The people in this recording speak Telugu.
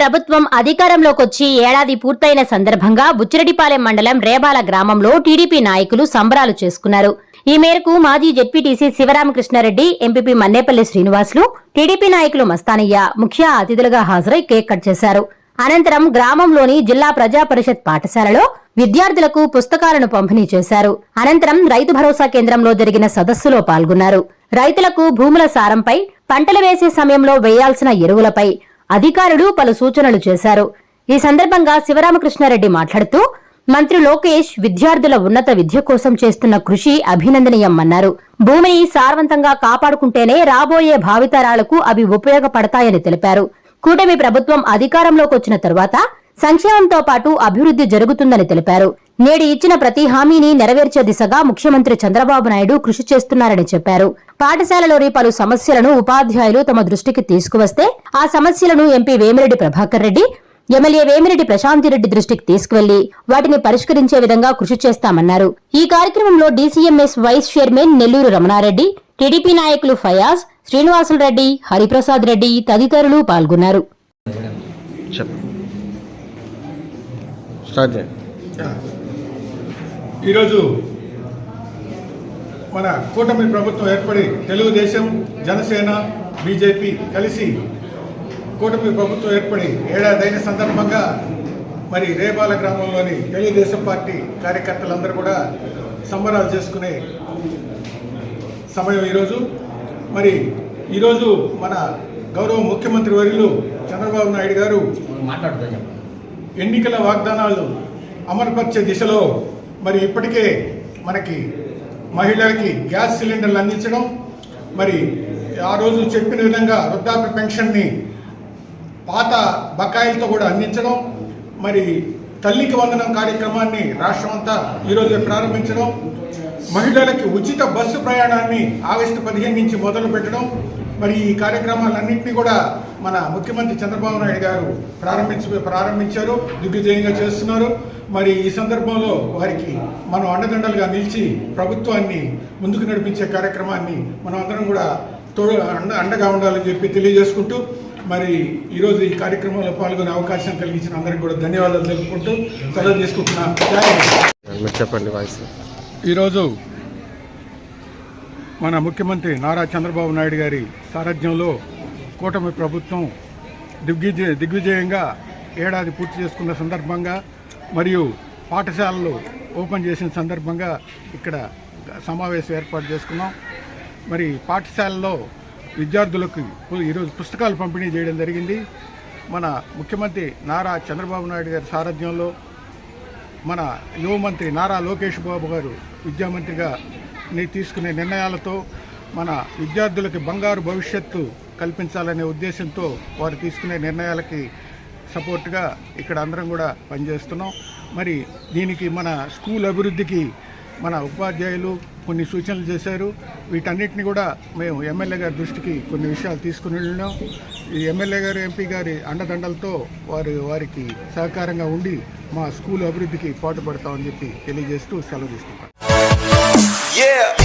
ప్రభుత్వం అధికారంలోకొచ్చి ఏడాది పూర్తయిన సందర్భంగా బుచ్చిరెడ్డిపాలెం మండలం రేబాల గ్రామంలో టీడీపీ నాయకులు సంబరాలు చేసుకున్నారు. ఈ మేరకు మాజీ ZPTC Sivaramakrishnareddy MPP Mannepalli Srinivasulu TDP నాయకులు మస్తానయ్య ముఖ్య అతిథులుగా హాజరై కేక్ కట్ చేశారు. అనంతరం గ్రామంలోని జిల్లా ప్రజా పరిషత్ పాఠశాలలో విద్యార్థులకు పుస్తకాలను పంపిణీ చేశారు. అనంతరం రైతు భరోసా కేంద్రంలో జరిగిన సదస్సులో పాల్గొన్నారు. రైతులకు భూముల సారంపై పంటలు వేసే సమయంలో వేయాల్సిన ఎరువులపై అధికారులు పలు సూచనలు చేశారు. ఈ సందర్భంగా శివరామకృష్ణారెడ్డి మాట్లాడుతూ మంత్రి లోకేష్ విద్యార్థుల ఉన్నత విద్య కోసం చేస్తున్న కృషి అభినందనీయమన్నారు. భూమిని సారవంతంగా కాపాడుకుంటేనే రాబోయే భావితరాలకు అవి ఉపయోగపడతాయని తెలిపారు. కూటమి ప్రభుత్వం అధికారంలోకి వచ్చిన తరువాత సంక్షేమంతో పాటు అభివృద్ధి జరుగుతుందని తెలిపారు. నేడు ఇచ్చిన ప్రతి హామీని నెరవేర్చే దిశగా ముఖ్యమంత్రి చంద్రబాబు నాయుడు కృషి చేస్తున్నారని చెప్పారు. పాఠశాలలోని పలు సమస్యలను ఉపాధ్యాయులు తమ దృష్టికి తీసుకువస్తే ఆ సమస్యలను ఎంపీ వేమిరెడ్డి ప్రభాకర్ రెడ్డి ఎమ్మెల్యే వేమిరెడ్డి ప్రశాంతిరెడ్డి దృష్టికి తీసుకువెళ్ళి వాటిని పరిష్కరించే విధంగా కృషి చేస్తామన్నారు. ఈ కార్యక్రమంలో DCMS vice chairman Nellore Ramanareddy TDP నాయకులు ఫయాజ్ శ్రీనివాసులు రెడ్డి హరిప్రసాద్ రెడ్డి తదితరులు పాల్గొన్నారు. స్టార్ట్ చేయండి ఈరోజు మన కూటమి ప్రభుత్వం ఏర్పడి తెలుగుదేశం జనసేన బీజేపీ కలిసి కూటమి ప్రభుత్వం ఏర్పడి ఏడాదైన సందర్భంగా మరి రేబాల గ్రామంలోని తెలుగుదేశం పార్టీ కార్యకర్తలందరూ కూడా సంబరాలు చేసుకునే సమయం ఈరోజు. మరి ఈరోజు మన గౌరవ ముఖ్యమంత్రి వర్యులు చంద్రబాబు నాయుడు గారు ఎన్నికల వాగ్దానాలు అమలుపరిచే దిశలో మరి ఇప్పటికే మనకి మహిళలకి గ్యాస్ సిలిండర్లు అందించడం మరి ఆ రోజు చెప్పిన విధంగా వృద్ధాప్య పెన్షన్ని పాత బకాయిలతో కూడా అందించడం మరి తల్లికి వందనం కార్యక్రమాన్ని రాష్ట్రం అంతా ఈరోజు ప్రారంభించడం మహిళలకి ఉచిత బస్సు ప్రయాణాన్ని ఆగస్టు పదిహేను నుంచి మొదలు పెట్టడం మరి ఈ కార్యక్రమాలన్నింటినీ కూడా మన ముఖ్యమంత్రి చంద్రబాబు నాయుడు గారు ప్రారంభించ ప్రారంభించారు దిగ్విజయంగా చేస్తున్నారు. మరి ఈ సందర్భంలో వారికి మనం అండదండలుగా నిలిచి ప్రభుత్వాన్ని ముందుకు నడిపించే కార్యక్రమాన్ని మనం అందరం కూడా తోడు అండ అండగా ఉండాలని చెప్పి తెలియజేసుకుంటూ మరి ఈరోజు ఈ కార్యక్రమంలో పాల్గొనే అవకాశం కలిగించిన అందరికీ కూడా ధన్యవాదాలు తెలుపుకుంటూ సెలవు తీసుకుంటున్నా. జై హింద్. మీరు చెప్పండి వాయిస్. ఈరోజు మన ముఖ్యమంత్రి నారా చంద్రబాబు నాయుడు గారి సారథ్యంలో కూటమి ప్రభుత్వం దిగ్విజయ దిగ్విజయంగా ఏడాది పూర్తి చేసుకున్న సందర్భంగా మరియు పాఠశాలలు ఓపెన్ చేసిన సందర్భంగా ఇక్కడ సమావేశం ఏర్పాటు చేసుకున్నాం. మరి పాఠశాలలో విద్యార్థులకు ఈరోజు పుస్తకాలు పంపిణీ చేయడం జరిగింది. మన ముఖ్యమంత్రి నారా చంద్రబాబు నాయుడు గారి సారథ్యంలో మన యువ మంత్రి నారా లోకేష్ బాబు గారు విద్యామంత్రిగా తీసుకునే నిర్ణయాలతో మన విద్యార్థులకి బంగారు భవిష్యత్తు కల్పించాలనే ఉద్దేశంతో వారు తీసుకునే నిర్ణయాలకి సపోర్ట్గా ఇక్కడ అందరం కూడా పనిచేస్తున్నాం. మరి దీనికి మన స్కూల్ అభివృద్ధికి మన ఉపాధ్యాయులు కొన్ని సూచనలు చేశారు. వీటన్నిటిని కూడా మేము ఎమ్మెల్యే గారి దృష్టికి కొన్ని విషయాలు తీసుకుని వెళ్ళినాం. ఈ ఎమ్మెల్యే గారు ఎంపీ గారి అండదండలతో వారు వారికి సహకారంగా ఉండి మా స్కూల్ అభివృద్ధికి పాటుపడతామని చెప్పి తెలియజేస్తూ సెలవు తీసుకుంటాం Yeah.